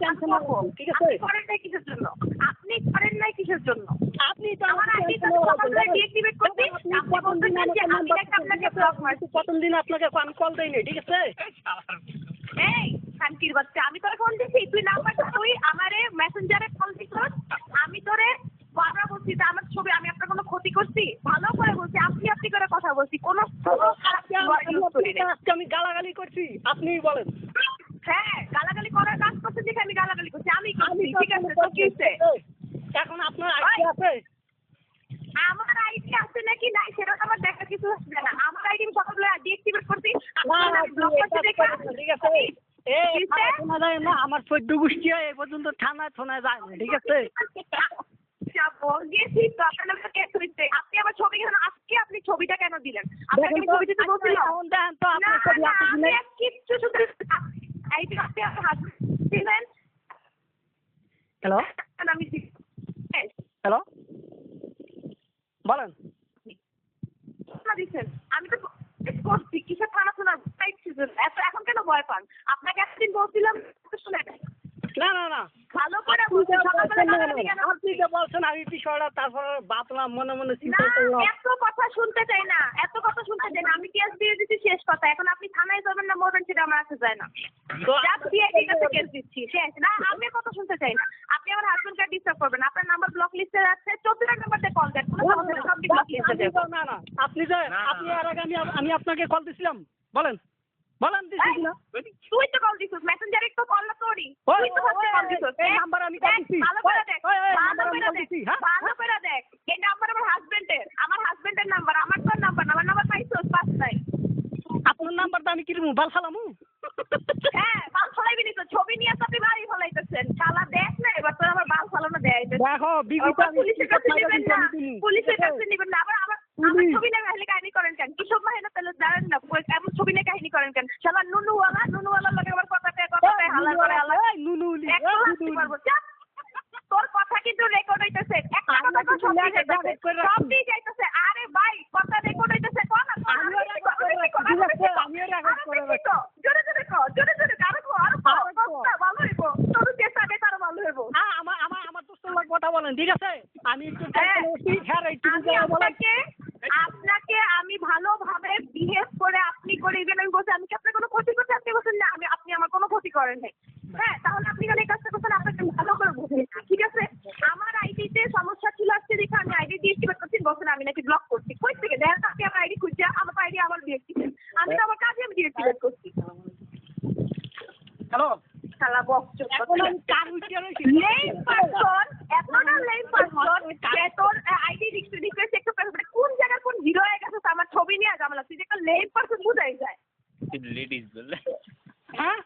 Tension ঠিক আছে? করেন নাই কিসের জন্য? আপনি করেন নাই কিসের জন্য? আপনি তো আমার আইডি। করতে আপনি দিন বলতেছেন যে আমি নাম্বার আপনাকে ব্লক মারছি। প্রথম দিন আপনাকে আমি কল দেইনি ঠিক আছে? এই শান্তির বাচ্চা আমি তোরে ফোন দিছি তুই নাম্বারটা তুই আমারে মেসেঞ্জারে কল দিছস আমি তোরে বারবার বলছি যে আমার ছবি আমি আপনার কোনো ক্ষতি করছি? ভালো করে বলছি আপনি আপনি করে কথা বলছি। কোনো কোনো খারাপ আমি গালাগালি করছি আপনিই বলেন। হ্যাঁ গালাগালি করার কাজ করছে দেখে আমি গালাগালি করছি। আমি করছি ঠিক আছে তো কি এখন আপনার আইডি আছে? আমার আইডি আছে নাকি? নাই সেটা তো আমার দেখা কিছু হচ্ছে না। আমার আইডি আমি সকালবেলা ডিএক্টিভেট করছি। ঠিক আছে? কিসে? থানায় আমার চোদ্দ গোষ্ঠী হয় এই পর্যন্ত থানায় শোনা যায় না ঠিক আছে? কেস আপনি আমার ছবি কেন আজকে আপনি ছবিটা কেন দিলেন? আপনাকে আমি তো, দিলেন। আর কিচ্ছু শুধু হ্যালো। হ্যালো বলেন। আমি তো করছি কিসের থানা শোনার এত এখন কেন ভয় পান? আপনাকে একদিন বলছিলাম শুনে না না না। ভালো করে আপনি বলছি সকালবেলা বলছেন আমি বিষয়টা তারপর ভাবলাম মনে মনে চিন্তা করলাম এত কথা শুনতে চাই না এত কথা শুনতে চাই না। আমি কেস দিয়ে দিচ্ছি শেষ কথা। এখন আপনি থানায় যাবেন না মরবেন সেটা আমার কাছে যায় না। দিয়ে ঠিক আছে কেস দিচ্ছি শেষ। না আমি কথা শুনতে চাই না। আপনি আমার হাজবেন্ডকে ডিস্টার্ব করবেন। আপনার নাম্বার ব্লক লিস্টে নাম্বার কল দেন কোনো সমস্যা নেই, ব্লক লিস্টে না না আপনি যে আপনি এর আগে আমি আমি আপনাকে কল দিছিলাম বলেন। বলেন দিছি কিনা তুই তো কল দিছিস মেসেঞ্জারে তো কল না তোরই। তুই তো ফার্স্টে কল দিছিস এই নাম্বার আমি কল দিছি। ভালো করে ওই, দেখ ওই, ওই, ভালো নাম্বার করে দেখ হ্যাঁ? ভালো করে দেখ। এই নাম্বার আমার হাজবেন্ডের আমার হাজবেন্ডের নাম্বার আমার তোর নাম্বার আমার নাম্বার পাইছিস আপনার নাম্বারটা আমি কীরকম বাল ফালামু? হ্যাঁ বাল ফলাইবি নি তো ছবি নিয়ে তো বাড়ি ফলাইতেছেন। শালা দেখ না এবার তোর আমার বাল ফলানো দেয় দেখো বিগত পুলিশের কাছে নেবেন না পুলিশের কাছে নেবেন না আবার আমার ছবি কাহিনী কাহিনী করেন কেন? কিসব মাহিনা তাহলে জানেন না ওই এমন ছবি নিয়ে কাহিনী করেন কেন শালা নুনুওয়ালা নুনুওয়ালার লগে আবার কথাতে কথাতে হাল্লা করে হাল্লা নুনুলি একটু হাসতে পারব চাপ। তোর কথা কিন্তু রেকর্ড হইতেছে একটা কথা কো সব দিয়ে যাইতেছে সব দিয়ে যাইতেছে আরে ভাই কথা রেকর্ড হইতেছে কোন আমিও record করে রাখছি, ঠিক আছে? আমিও record করে রাখছি। জোরে জোরে কো জোরে জোরে আরও কো আরও কো আরও কো। কথা ভালো হইব তোর চেষ্টা নে তার ভালো হইব হ্যাঁ আমার আমার আমার দোস্তের লোক কথা বলেন ঠিক আছে আমি একটু হ্যাঁ। হ্যাঁ একটু আমি বুঝাইয়া বলেন আপনাকে আপনাকে আমি ভালোভাবে বিহেভ করে আপনি করে ইভেন আমি বলছি আমি কি আপনার কোনো ক্ষতি করছি আপনি বলছেন না আমি আপনি আমার কোনো ক্ষতি করেন নাই হ্যাঁ তাহলে আপনি কেন এই কাজটা করছেন আপনাকে ভালো করে বুঝে ঠিক আছে আমার আইডিতে সমস্যা ছিল আজকে দেখে আমি আইডি বলছেন আমি নাকি ব্লক করছি। কই থেকে? দেখেন আপনি আমার আইডি খুঁজছে আমার আইডি আমার ডিএক্টিভেট আমি তো আমার কাজে আমি ডিএক্টিভেট করছি। হ্যালো শালা lame person lame person ID request একটু কোন কোন হিরো হয়ে গেছে আমার ছবি নিয়ে জামালা তুই যে একটা লেম পারসন বুঝাই যায়? লেডিস হ্যাঁ?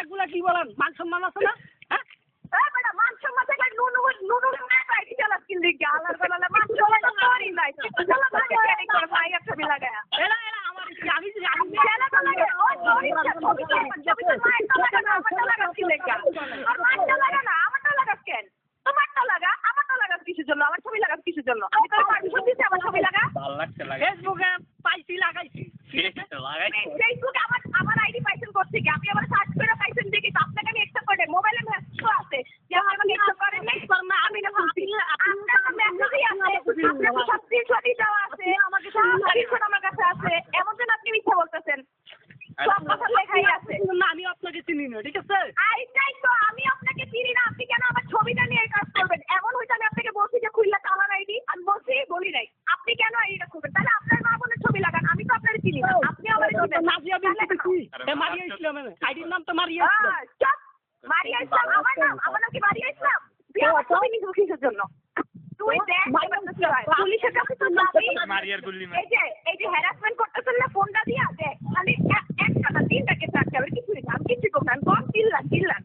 এগুলা কি বলেন? মান সম্মান আছে না হ্যাঁ এই বেটা মান সম্মান থেকে নুনু নুনু নুনু আইডি চালাস কিন দিকে আলার বেলা মান সম্মান তো তোরই নাই তুই চালা লাগে ট্রেনিং করে ভাইয়ের ছবি লাগায়া এরা এরা আমার ইচ্ছে, আমি যদি আমি ছেলে তো লাগে ও তোর ইচ্ছা ছবি তো ছবি তো মায়ের তো লাগা না আমারটা লাগাস কি লেগা আর মায়েরটা লাগা না আমারটা লাগাস কেন তোমারটা লাগা আমারটা লাগাস কিসের জন্য? আমার ছবি লাগাবে কিসের জন্য? আমি তো পারমিশন দিছি আমার ছবি লাগা ভালো লাগছে লাগে ফেসবুকে পাইছি লাগাইছি লাগাইছো ফেসবুকে আমার আমার আইডি পাইছেন করতে কি আপনি আমার সার্চ করে পাইছেন দেখি তো আপনাকে আমি অ্যাকসেপ্ট করে মোবাইলে মেসেজ আছে যে আমার আমাকে অ্যাকসেপ্ট করেন নাই না আমি না ভাবছি আপনার মেসেজই আছে আপনার সব স্ক্রিনশটই দেওয়া আছে আমাকে সব স্ক্রিনশট আমার কাছে আছে এমন যেন আপনি মিথ্যা বলতেছেন সব কথা লেখাই আছে না আমি আপনাকে চিনি না ঠিক আছে আইটাই তো আমি আপনাকে চিনি না আপনি কেন আমার ছবিটা নিয়ে কাজ করবেন এমন হয়তো আমি আপনাকে বলছি যে খুললা কালার আইডি আমি বলছি বলি নাই আপনি কেন আইডিটা করবেন তাহলে আপনার মা বোনের ছবি লাগান আমি তো আপনার চিনি না আপনি আমার চিনেন নাজিয়া বিনতে কি এ মারিয়া ইসলাম আইডির নাম তো মারিয়া ইসলাম চুপ মারিয়া ইসলাম আমার নাম আমার নাম কি মারিয়া ইসলাম তুই কিসের জন্য। তুই দেখ তো। পুলিশের কাছে তো যাবি। মারিয়ার গুল্লি এই যে এই যে হ্যারাসমেন্ট করতেছেন না ফোনটা দিয়া দেখ। খালি এক- একটা না তিনটা কেস রাখতে হবে কিছুই না। আমি কিছু করব না। আমি কম চিল্লান চিল্লান।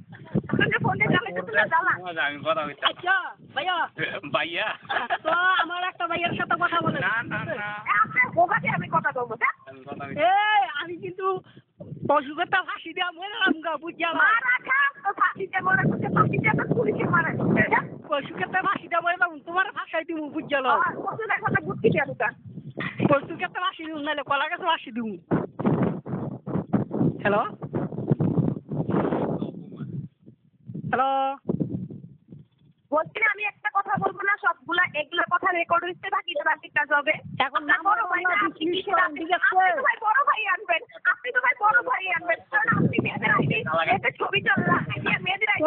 আপনাদের ফোনটা জ্বালাইতেছেন না জ্বালান। আমি আচ্ছা ভাইয়া। ভাইয়া। তো আমার একটা ভাইয়ের সাথে কথা বলেন। না না না। আপনার আমি কথা বলব হইতে এই আমি কিন্তু পশুকতা ফাঁসি দেওয়া মনে রামগা বুঝিয়া মারা খা তো ফাঁসিতে মরা করছে ফাঁসিতে তো পুলিশে মারা পশুকতা ফাঁসি দেওয়া মনে তোমার বুঝিয়াল আর কত দেখ কথা বুদ্ধি কে দোকান। ফাঁসি দিব নাহলে কলা গাছে ফাঁসি দিব হ্যালো হ্যালো বলছি আমি একটা কথা বলব না সবগুলা এগুলো কথা রেকর্ড হইছে বাকি বাকি কাজ হবে। এখন না বড় ভাই না, আপনি কি আপনি ঠিক আছে আপনি ভাই বড় ভাই আনবেন আপনি তো ভাই বড় ভাই আনবেন। কারণ আপনি মেয়েদের আইডি একটা ছবি চললা মেয়েদের আইডি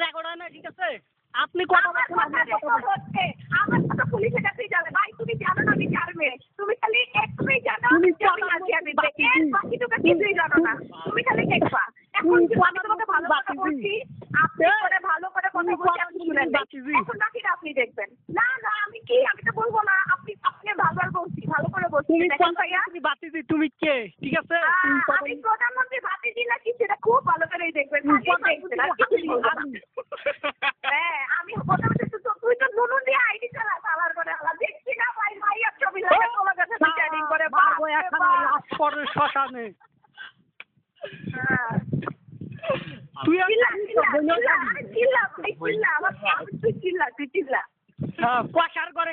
রেকর্ড হয় না ঠিক আছে? আপনি কথা আমার বলছেন কথা আমি কথা রেকর্ড বলছি। হচ্ছে। আমার কথা পুলিশের কাছেই যাবে ভাই তুমি জানো না আমি কার মেয়ে তুমি খালি একটুই জানো তুমি যে আমি জানো আছি আমি বাকি এর কি? বাকিটুকু কিছুই জানো না তুমি খালি দেখবা এখন তুমি কিন্তু আমি তোমাকে ভালো বাকি কথা কি? বলছি আপনি এই, করে ভালো করে কথা তুমি বলছি কথা আপনি বলছি, শুনেন বাকি কি? এখন বাকিটা আপনি দেখবেন না না আমি কি আমি তো বলব না আপনি আপনি ভালো বলছি ভালো করে বলছি তুমি দেখেন ভাইয়া তুমি বাতিজি তুমি কে? ঠিক আছে? আমি প্রধানমন্ত্রী ভাতিজি নাকি সেটা খুব ভালো করেই দেখবেন। হ্যাঁ, আমি তুই তো নুনুন দিয়ে আইডি চালা চালার করে আলা দেখছি না ভাই ভাই আর ছবি লাগে তোমার কাছে করে পারব এখানে হ্যাঁ। তুই চিল্লা, চিল্লা, আমার তুই চিল্লা, তুই চিল্লা। হ্যাঁ, কষার করে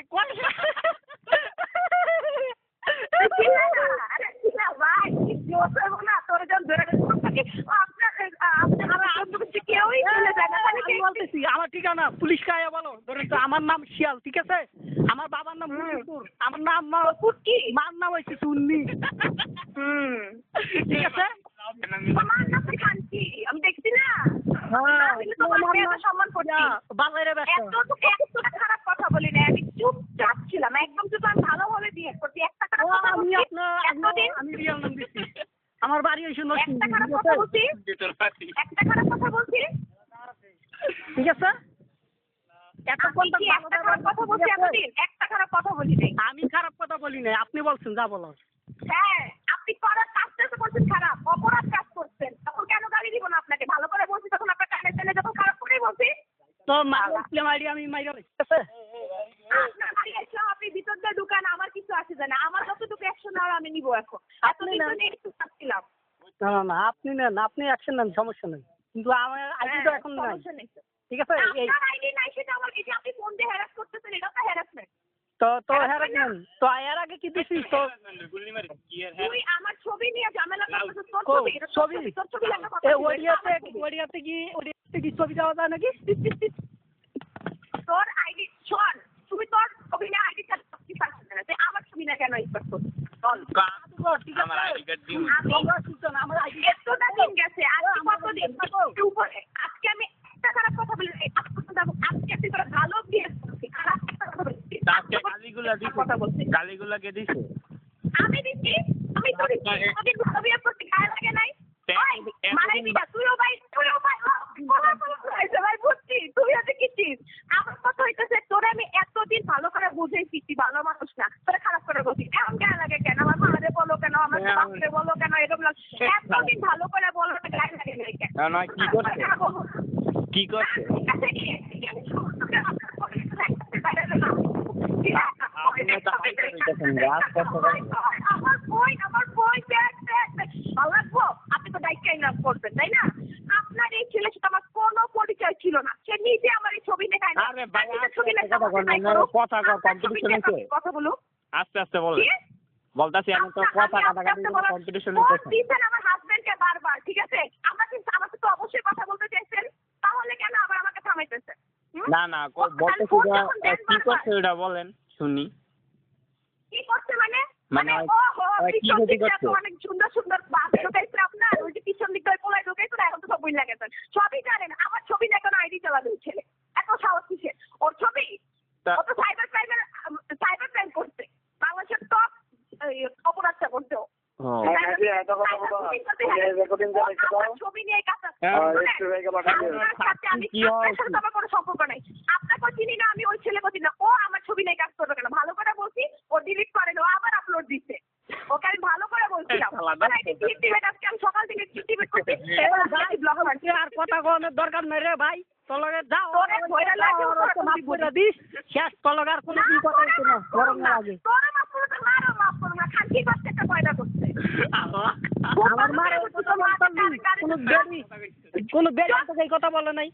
আমার কে- ঠিকানা পুলিশ কায়া বলো। ধরেন আমার নাম শিয়াল ঠিক আছে? আমার বাবার নাম আমার নাম ফুটকি। মার নাম হয়েছে সুন্নি। হুম। ঠিক আছে? আমি দেখছি না। হ্যাঁ, তো সম্মান করছি। খারাপ কথা বলি না আমি চুপচাপ ছিলাম। একদম চুপ আমি ভালোভাবে বিয়ে করছি। কথা আমি আপনার এতদিন আমি রিয়াল নাম দিচ্ছি আমার বাড়ি হয়েছে একটা খারাপ ঠিক কথা আছে বলছি? একটা খারাপ কথা বলছি? ঠিক আছে? আমি খারাপ কথা বলছি এতদিন? একটা খারাপ কথা বলি নাই। আমি খারাপ কথা বলি নাই আপনি বলছেন যা বলো হ্যাঁ আপনি করার কাজটা তো করছেন খারাপ। অপরাধ কাজ করছেন। তখন কেন গালি দিব না আপনাকে? ভালো করে বলছি তখন আপনার কানে টেনে যখন খারাপ বলছি। তো আমি মাইরা ঠিক আছে আপনার বাড়ি এসে আপনি ভিতর দিয়ে ঢুকান আমার কিছু আসে যায় না আমার যতটুকু অ্যাকশন নেওয়ার আমি নিবো এখন? এতদিন না। তো একটু চাচ্ছিলাম না না না আপনি নেন আপনি অ্যাকশন নেন সমস্যা নেই। কিন্তু আমার আইডি তো হ্যাঁ, এখন নাই। তো। ঠিক আছে? এই আপনার আইডি নাই সেটা আমার যে আপনি ফোন দিয়ে হ্যারাস করতেছেন এটা তো হ্যারাসমেন্ট তো তো? হ্যারাসমেন্ট তো এর আগে কি দিছিস? তো আর হ্যাঁ তুই আমার ছবি নিয়ে ঝামেলা করতেছিস তোর ছবি তোর ছবি? তোর ছবি লেখা কথা এ ওডিয়াতে ওডিয়াতে কি ওডিয়াতে কি ছবি দেওয়া যায় নাকি? তোর আইডি শোন তুমি তোর ছবি নিয়ে আইডি কার্ড তুই আমার ছবি না কেন আছে? দিন। গেছে আজকে আমি একটা খারাপ কথা বলি নাই। আজকে আজকে ভালো বিয়ে আজকে একটা কথা। আজকে গালিগুলা কে দিছে। আমি দিচ্ছি। আমি তো দিচ্ছি। করছি? লাগে নাই? মারাই দিবা তুইও ভাই তুইও ভাই বলার কোনো হয়েছে ভাই বুঝছি তুই হচ্ছে কিছিস আমার কথা হইতেছে তোরে আমি এতদিন ভালো করে বুঝাইছি তুই ভালো মানুষ না তোরে খারাপ করে বলছি এখন গায়ে লাগে কেন আমার মারে বলো কেন আমার হ্যাঁ, বাপরে বলো কেন এরকম এতদিন ভালো করে বলো না গায়ে লাগে নাই কেন না, না, কি করছে? কি করছে? আপনি তো দায়িত্ব করবেন তাই না? আপনার এই ছেলের সাথে আমার কোনো পরিচয় ছিল না। সে নিজে আমার এই ছবি না আস্তে লেখা কথা। কথা বলুন। আস্তে কি? বলতাছি আমি তো আপনার- কথা কাটাকাটি কম্পিটিশন হইতেছে আমার হাজবেন্ডকে বারবার ঠিক আছে? আমরা কিন্তু আমাকে তো অবশ্যই কথা বলতে চাইছেন তাহলে কেন আবার আমাকে থামাইতেছেন না না বলতেছি যে, কি করছে ওটা বলেন শুনি। কি করছে মানে? মানে মানে কি ক্ষতি করছে? অনেক সুন্দর সুন্দর বাস ঢুকাইছে আপনার ওই যে পিছন দিকটা ওই পোলায় ঢুকাইছে এখন তো সব বুঝলা গেছেন সবই জানেন আমার ছবি না কেন আইডি চালাবে ছেলে। এত সাহস কিসের? ওর ছবি? ও তো সাইবার ক্রাইমের সাইবার ক্রাইম করছে। ছবি নিয়ে হ্যাঁ, হয়? আপনার সাথে তো আমার কোনো সম্পর্ক নাই। আপনাকেও চিনি না আমি ওই ছেলেকেও চিনি না। ও আমার ছবি নিয়ে কাজ করবে কেন? ভালো করে বলছি ও ডিলিট করে ও আবার আপলোড দিচ্ছে। ওকে আমি ভালো করে বলছিলাম। আমি সকাল থেকে করছি। আর কথা কোনের দরকার নাই রে ভাই। তলগে যাও। শেষ তলগে আর কোনো কথা না গরম না লাগে। কি করতে একটা পয়দা করতে কোনো বেডি তো এই কথা বলে নাই।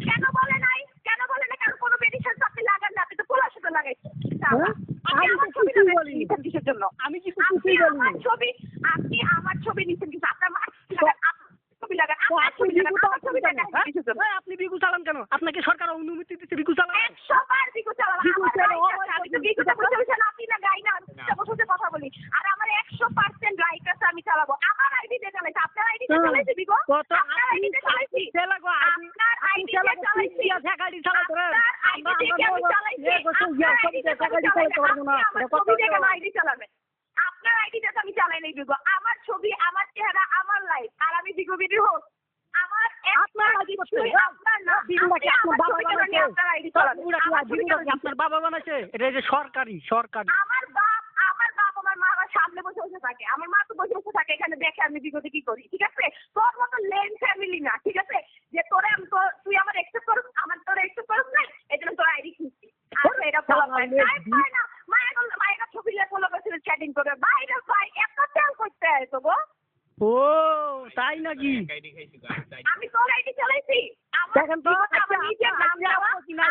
কেন বলে নাই? কেন বলে না কারণ কোনো বেডি সেন্স আপনি লাগান না আপনি তো পোলা সুতো লাগাইছেন। হ্যাঁ? আমি তো কিছুই কিসের জন্য। আমি কিছু কিছুই ছবি আপনি আমার ছবি নিছেন কিন্তু আপনার মা ছবি লাগান আপনি বিগু চালান হ্যাঁ? হ্যাঁ, কেন? আপনাকে আইডি দিয়ে তো আমি চালাই নাই বিগো। আমার ছবি আমার চেহারা আমার লাইফ আর আমি বিগো বিডির হোস্ট আমার আপনার আইডি আপনার না। আপনার আপনার আইডি চালাবেন। আপনার বাবা বানাইছে? এটা যে সরকারি সরকারি। আমার বাপ আমার বাপ আমার মা আমার সামনে বসে বসে থাকে। আমার মা তো বসে বসে থাকে এখানে দেখে আমি বিগতে কি করি ঠিক আছে? তোর মতো লেন ফ্যামিলি না ঠিক আছে যে তোরে আমি তোর- তুই আমার একসেপ্ট করস আমার তোরে একসেপ্ট করস না এই জন্য তোর আইডি খুঁজছি আচ্ছা এটা বলা হয় না পায় না মায়ের মায়ের ছবি লে ফলো করে চ্যাটিং করে বাইরে ভাই এত তেল করতে হয় তো গো ও তাই নাকি আমি তোর আইডি চালাইছি। দেখেন তো, আমার নিজের নাম দেওয়া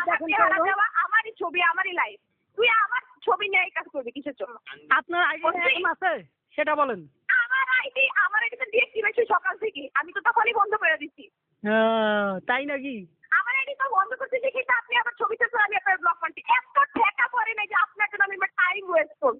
দেখেন তো, আমারই ছবি আমারই লাইফ তুই আমার ছবি নিয়ে কাজ করবি কিসের জন্য? আপনার আইডি এখন আছে? সেটা বলেন। আমার আইডি আমার আইডিতে ডিএক্টিভেশন সকাল থেকে। আমি তো তখনই বন্ধ করে দিচ্ছি হ্যাঁ, তাই নাকি? আমার আইডি তো বন্ধ করতে দেখি তো আপনি আমার ছবিতে তো আমি আপনার ব্লক করছি এত ঠেকা পড়ে নাই যে আপনার জন্য আমি টাইম ওয়েস্ট করব।